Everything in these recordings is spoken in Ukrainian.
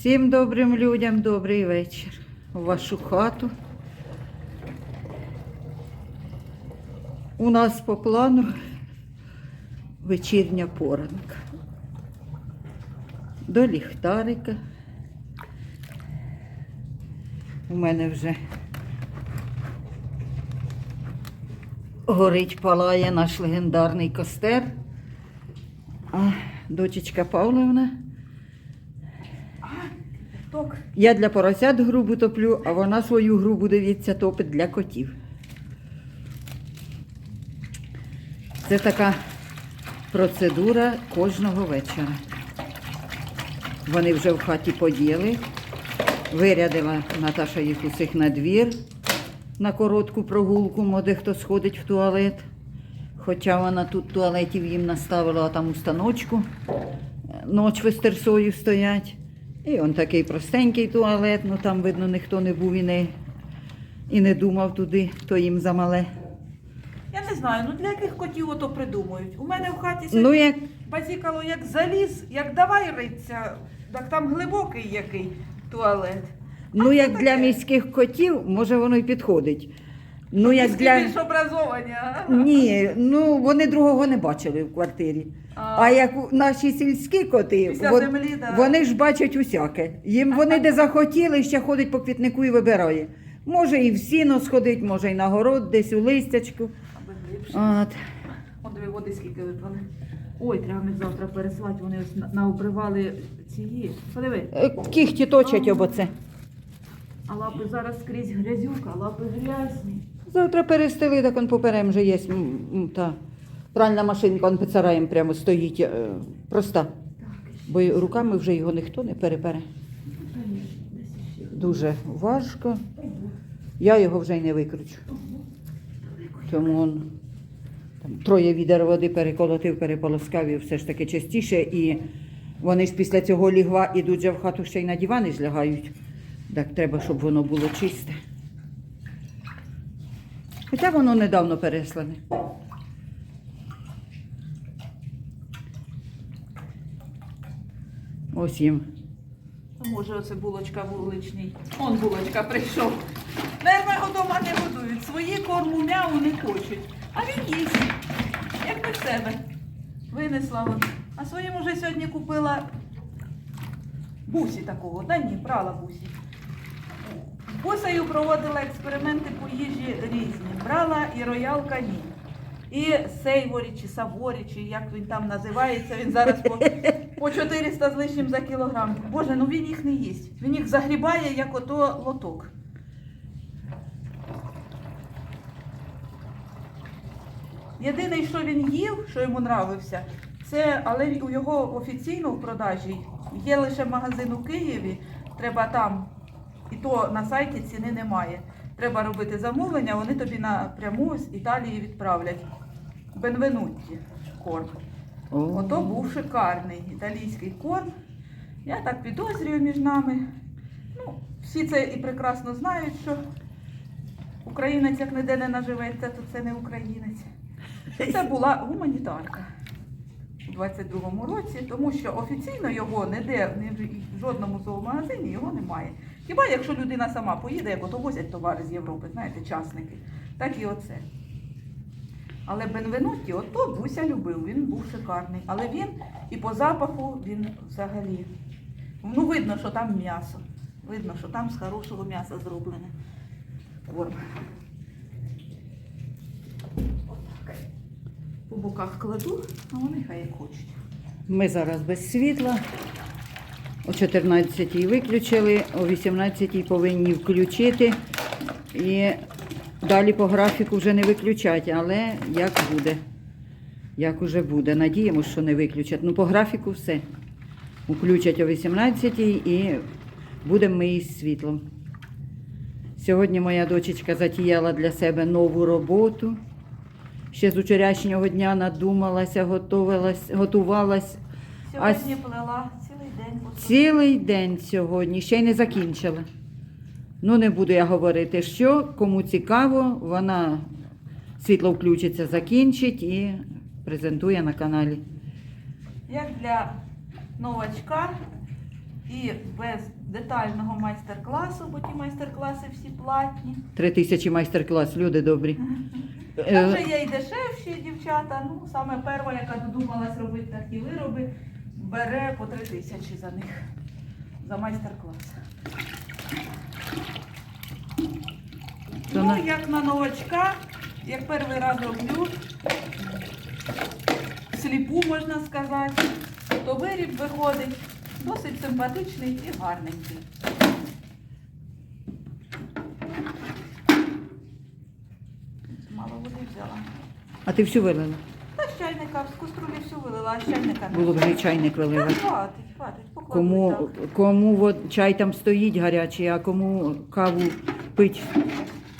Всім добрим людям добрий вечір. У вашу хату. У нас по плану вечірня поранка. До ліхтарика. У мене вже горить палає наш легендарний костер. А дочечка Павловна. Ток. Я для поросят грубу топлю, а вона свою грубу, дивіться, топить для котів. Це така процедура кожного вечора. Вони вже в хаті поділи. Вирядила Наташа їх усіх на двір на коротку прогулку, моде хто сходить в туалет. Хоча вона тут туалетів їм наставила, а там у станочку ноч вестерсою стоять. І он такий простенький туалет, ну там, видно, ніхто не був і не, і не думав туди, то їм замале. Я не знаю, ну для яких котів ото придумують. У мене в хаті Ну, як базікало як заліз, як давай риться, так там глибокий який туалет. Ну, як таке? для міських котів, може воно й підходить. Ну, як для. більш образовані, а? Ні, ну вони другого не бачили в квартирі. А як у- наші сільські коти, Після вон- землі, да. вони ж бачать усяке. Їм вони де захотіли, ще ходить по квітнику і вибирає. Може і в сіно сходить, може і на город, десь у листячку. Аби глибше. От. От диви, води скільки випали. Ой, треба їх завтра переслати, вони ось на- наобривали ці. Подиви, Е, Кіхті точать об оце. а лапи зараз скрізь грязюка, лапи грязні. Завтра перестели, так он поперем вже є. Та пральна машинка, он під сараєм прямо стоїть. е, Проста. Бо руками вже його ніхто не перепере. Дуже важко. Я його вже й не викручу. Тому он, там, троє відер води переколотив, переполоскав і все ж таки частіше. І вони ж після цього лігва ідуть же в хату ще й на дивани ж лягають. Так треба, щоб воно було чисте. Хоча воно недавно переслане. Ось їм. А може оце булочка вуличний. Он булочка прийшов. Нерви його дома не годують. Свої корму м'яву не хочуть. А він їсть. Як не в себе. Винесла вона. А своїм уже сьогодні купила бусі такого. Та ні, брала бусі. З проводила експерименти по їжі різні. Брала і роял канін. І сейворі чи саворі, чи як він там називається, він зараз по, по 400 з лишнім за кілограм. Боже, ну він їх не їсть. Він їх загрібає, як ото лоток. Єдине, що він їв, що йому нравився, це, але у його офіційно в продажі є лише магазин у Києві. Треба там, і то на сайті ціни немає. Треба робити замовлення, вони тобі напряму з Італії відправлять. Бенвенутті корм. Ото був шикарний італійський корм. Я так підозрюю між нами. Ну, всі це і прекрасно знають, що українець як ніде не наживеться, то це не українець. Це була гуманітарка у 22-му році, тому що офіційно його ніде, ні в жодному зоомагазині його немає. Хіба якщо людина сама поїде, як ото возять товари з Європи, знаєте, частники, так і оце. Але Бенвенутті, ото Буся любив, він був шикарний. Але він і по запаху він взагалі. Ну, видно, що там м'ясо. Видно, що там з хорошого м'яса зроблене. Корм. Отак. По боках кладу, а вони хай як хочуть. Ми зараз без світла. О 14-й виключили, о 18-й повинні включити. І далі по графіку вже не виключать, але як буде. Як уже буде. Надіємося, що не виключать. Ну, по графіку все. Включать о 18-й і будемо ми із світлом. Сьогодні моя дочечка затіяла для себе нову роботу. Ще з вчорашнього дня надумалася, готувалась, готувалась А Сьогодні плела цілий день. Цілий день сьогодні, ще й не закінчила. Ну, не буду я говорити, що кому цікаво, вона світло включиться, закінчить і презентує на каналі. Як для новачка і без детального майстер-класу, бо ті майстер-класи всі платні. Три тисячі майстер-клас, люди добрі. Та Е, вже є і дешевші дівчата. Ну, саме перша, яка додумалась робити такі вироби, бере по три тисячі за них, за майстер-клас. Ну, як на новачка, як перший раз роблю, сліпу можна сказати, то виріб виходить досить симпатичний і гарненький. Мало води взяла. А ти всю вилила? Чайника, з каструлі всю вилила, а з чайника не. Було б вже чайник Та виливати. хватить, хватить, покладу Кому, так. кому от чай там стоїть гарячий, а кому каву пить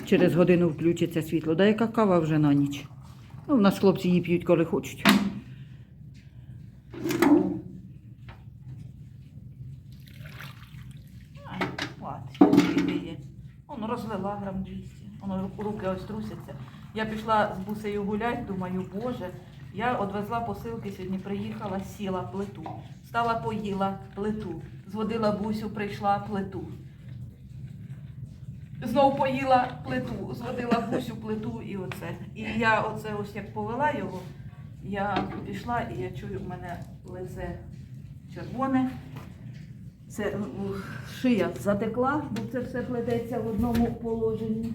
через годину включиться світло. Да яка кава вже на ніч? Ну, у нас хлопці її п'ють, коли хочуть. Ай, Хватить, скільки є. Воно розлила грам 200. Воно ру- руки ось трусяться. Я пішла з бусею гулять, думаю, боже, я одвезла посилки, сьогодні приїхала, сіла плиту. Стала поїла плиту. Зводила бусю, прийшла плиту. Знову поїла плиту, зводила бусю плиту і оце. І я оце ось як повела його, я пішла і я чую, в мене лице червоне. Це ну, шия затекла, бо це все плететься в одному положенні.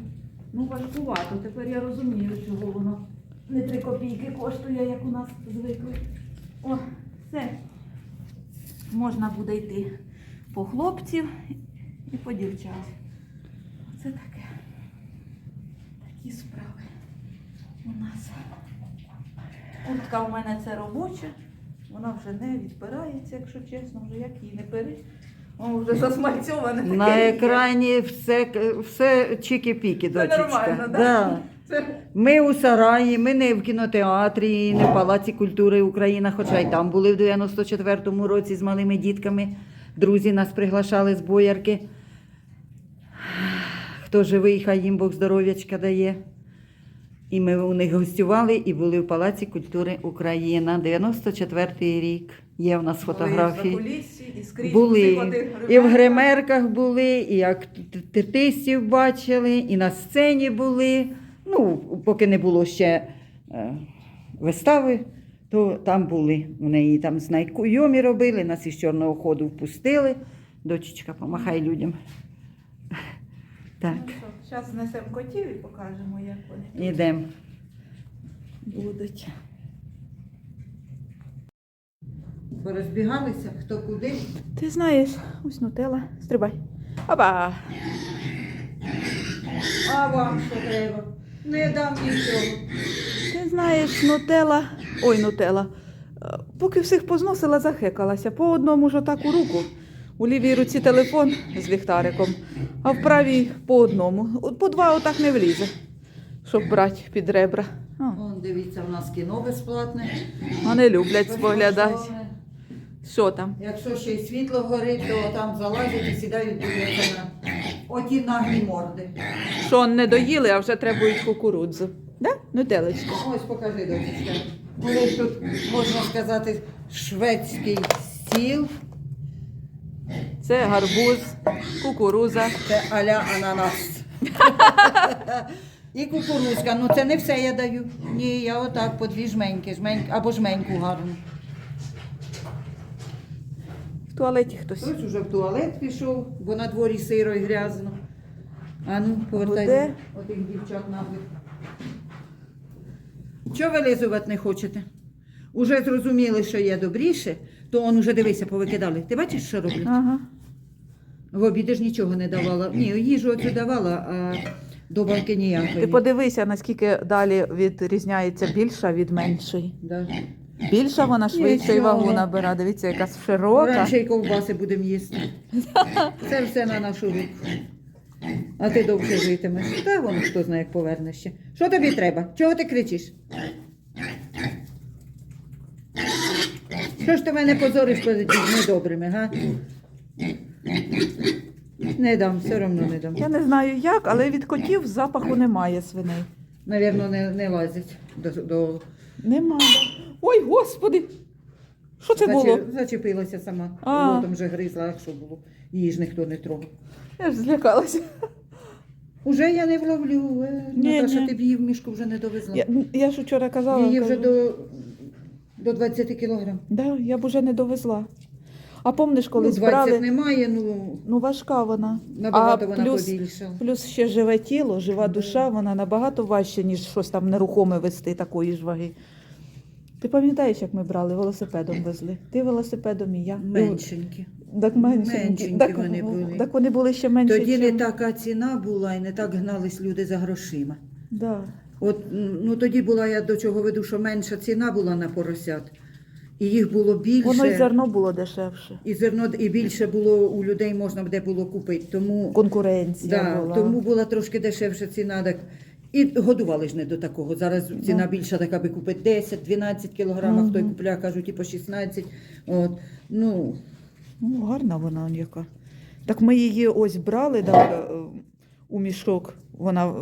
Ну, важкувато. Тепер я розумію, чого воно не три копійки коштує, як у нас звикли. О, все. Можна буде йти по хлопців і по дівчат. Це таке. Такі справи у нас. Куртка у мене це робоча. Вона вже не відпирається, якщо чесно, вже як її не бери. Воно вже засмальцьоване. На екрані все, все чики-піки, Це дочечка. нормально, да? Да. Ми у Сараї, ми не в кінотеатрі, не в Палаці культури Україна, хоча й там були в 94-му році з малими дітками. Друзі нас приглашали з боярки. Хто живий, хай їм Бог здоров'ячка дає. І ми у них гостювали і були в Палаці культури Україна. 94-й рік. Є в нас фотографії. Були і скрізь Були. І в гримерках. були, і як артистів бачили, і на сцені були. Ну, поки не було ще е, вистави, то там були. У неї там знайомі робили, нас із чорного ходу впустили. Дочечка, помахай людям. Так, Ну Зараз знесемо котів і покажемо, як вони ідемо. будуть. Порозбігалися, хто куди. Ти знаєш, ось нутела. Стрибай. Опа! А вам що треба? Не дам нічого. Ти знаєш, нутела. Ой, нутела. Е, Поки всіх позносила, захекалася. По одному ж отак у руку. У лівій руці телефон з ліхтариком, а в правій по одному. От По два отак не влізе, щоб брати під ребра. О, Вон, дивіться, в нас кіно безплатне. Вони люблять споглядати. Що там? Якщо ще й світло горить, то там залазять і сідають дивляться на оті наглі морди. Що не доїли, а вже требують кукурудзу. Да? Нутелечка. Ось покажи, дочечка. Коли ж тут, можна сказати, шведський стіл, Це гарбуз, кукуруза. це аля ананас. І кукурузка. Ну це не все я даю. Ні, я отак по дві жменьки, жменьки або жменьку гарну. В туалеті хтось. Хтось уже в туалет пішов, бо на дворі сиро і грязно. А ну, повертай отих дівчат наглих. Чого вилизувати не хочете? Уже зрозуміли, що є добріше, то он уже дивися, повикидали. Ти бачиш, що роблять? Ага. В обіди ж нічого не давала. Ні, їжу оцю давала, а добавки ніякої. Ти подивися, наскільки далі відрізняється більша від меншої. Да. Більша вона швидше і вагу набира. Дивіться, яка широка. Раніше й ковбаси будемо їсти. Це все на нашу руку. А ти довше житимеш. Та воно хто знає, як повернеш ще. Що тобі треба? Чого ти кричиш? Що ж ти мене позориш перед людьми добрими, га? Не дам, все одно не дам. Я не знаю як, але від котів запаху немає свиней. Навірно, не, не лазять до, до... Нема. Ой, господи! Що це було? Зачепилася сама. А. Ротом вже гризла, що було. Її ж ніхто не трогав. Я ж злякалася. Уже я не вловлю. Е, Ні, Наташа, ні. ти б її в мішку вже не довезла. Я, я ж вчора казала. Її вже кажу, до, до 20 кілограм. Да, я б уже не довезла. А помниш, Ну, 20 брали, немає, ну ну важка вона. набагато А вона плюс- побільшала. Плюс ще живе тіло, жива душа, вона набагато важче, ніж щось там нерухоме вести такої ж ваги. Ти пам'ятаєш, як ми брали, велосипедом везли? Ти велосипедом і я. Меншенькі. Так меншенькі. Меншенькі так, вони були. Так вони були ще менші. Тоді не чим- така ціна була і не так гнались люди за грошима. Да. От ну тоді була я до чого веду, що менша ціна була на поросят. І їх було більше. Воно і зерно було дешевше. І зерно і більше було у людей можна де було купити. Тому, Конкуренція да, була. тому була трошки дешевша ціна. Так. І годували ж не до такого. Зараз ціна більша, така би купити 10-12 кілограм, а хто й купляє, кажуть, і по 16. От. Ну, Ну, гарна вона яка. Так ми її ось брали так, е, у мішок. Вона е,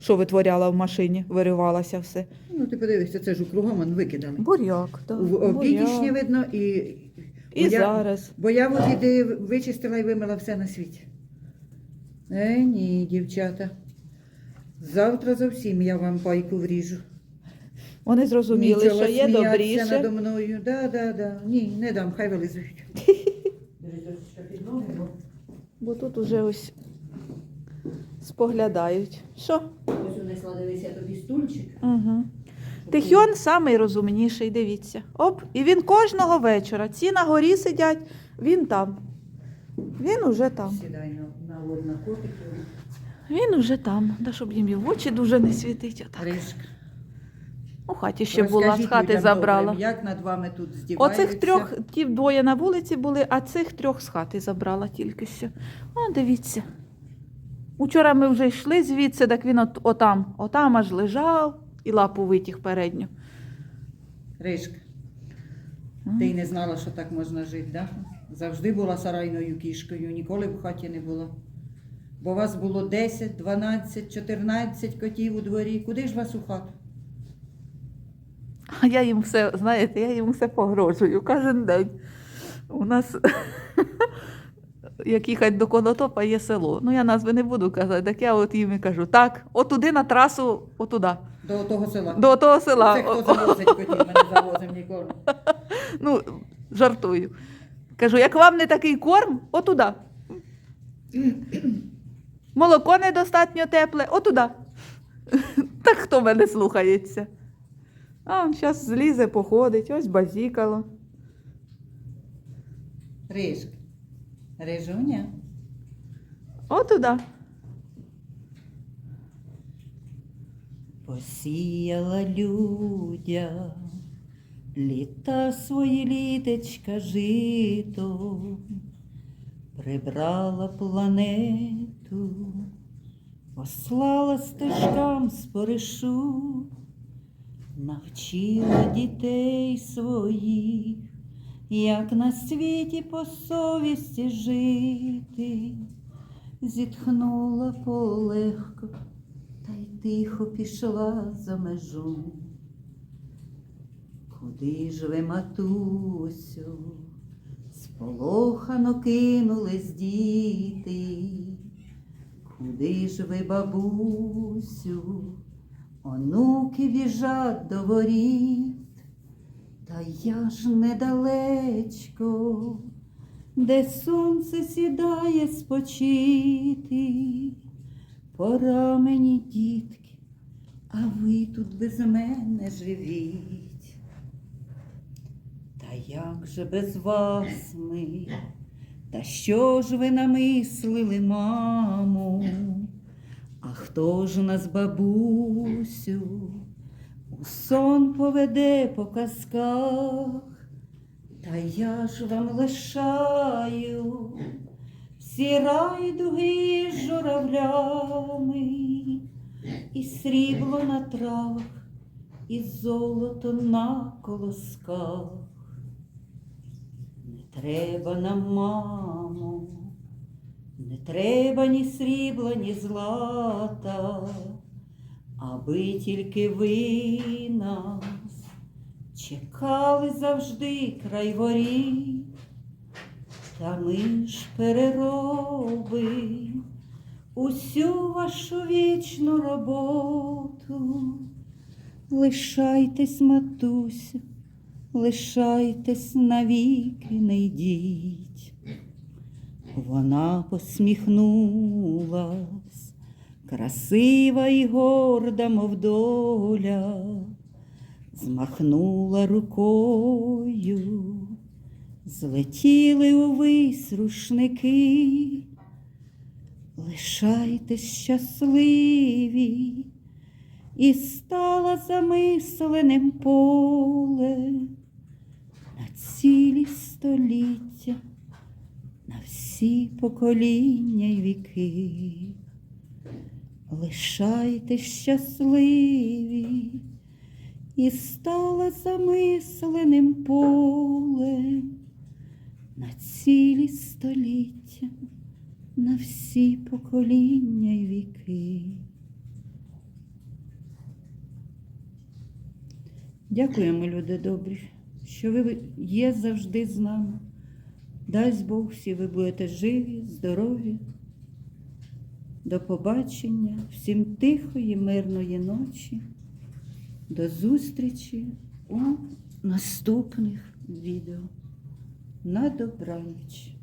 що витворяла в машині, виривалася все. ну ти подивишся, це ж у кругом он викидали. Буряк, так. В обідішні видно і. І бо я- зараз. Бо я обіди вичистила і вимила все на світі. Е, ні, дівчата. Завтра зовсім я вам пайку вріжу. Вони зрозуміли, Нічого що є сміятися добріше. надо мною. Да, да, да. Ні, не дам, хай вилизують. Бо тут уже ось споглядають. Що? Ось унесла, дивися, тобі стульчик. Угу. Тихьон самий розумніший, дивіться. Оп, і він кожного вечора. Ці на горі сидять, він там. Він уже там. Сідай на, на, на, на котиків. Він уже там. Да, щоб їм і в очі дуже не світить. Отак. Рижка. У хаті ще була, з Розкажіть хати людям забрала. добрим, Як над вами тут здіваються. Оцих трьох, ті двоє на вулиці були, а цих трьох з хати забрала тільки що. О, дивіться. Учора ми вже йшли звідси, так він от, отам, отам аж лежав і лапу витяг передню. Рижка, ти й не знала, що так можна жити, да? Завжди була сарайною кішкою, ніколи в хаті не була. Бо вас було 10, 12, 14 котів у дворі. Куди ж вас у хату? А я їм все, знаєте, я їм все погрожую кожен день. У нас, як їхати до Конотопа, є село. Ну, я назви не буду казати, так я от їм і кажу, так, отуди на трасу, отуда, До того села. до того села. Це хто завозить котів, ми не завозимо ніколи. Ну, жартую. Кажу, як вам не такий корм, отуда. Молоко недостатньо тепле, отуда. Так хто мене слухається? А зараз злізе, походить, ось базікало. Рижка. Рижуня. Отуда. Посіяла людя, літа свої літечка жито, прибрала планету, послала стежкам споришу, навчила дітей своїх, як на світі по совісті жити, зітхнула полегко та й тихо пішла за межу. Куди ж ви, матусю, сполохано кинулись діти, куди ж ви, бабусю, онуки біжать до воріт, та я ж недалечко, де сонце сідає спочити. Пора мені, дітки, а ви тут без мене живіть. Та як же без вас ми? Та що ж ви намислили, маму? А хто ж нас, бабусю, у сон поведе по казках? Та я ж вам лишаю всі райдуги з журавлями, і срібло на травах, і золото на колосках. Треба нам, мамо, не треба ні срібла, ні злата, аби тільки ви нас чекали завжди край воріт, та ми ж переробим усю вашу вічну роботу. Лишайтесь, матуся, лишайтесь навіки, не йдіть. Вона посміхнулась, красива і горда, мов доля, змахнула рукою, злетіли увись рушники. Лишайтесь щасливі, і стала замисленим поле на цілі століття, на всі покоління й віки. Лишайтесь щасливі, і стала замисленим поле на цілі століття, на всі покоління й віки. Дякуємо, люди добрі, що ви є завжди з нами. Дасть Бог, всі ви будете живі, здорові. До побачення, всім тихої, мирної ночі. До зустрічі у наступних відео. На добраніч.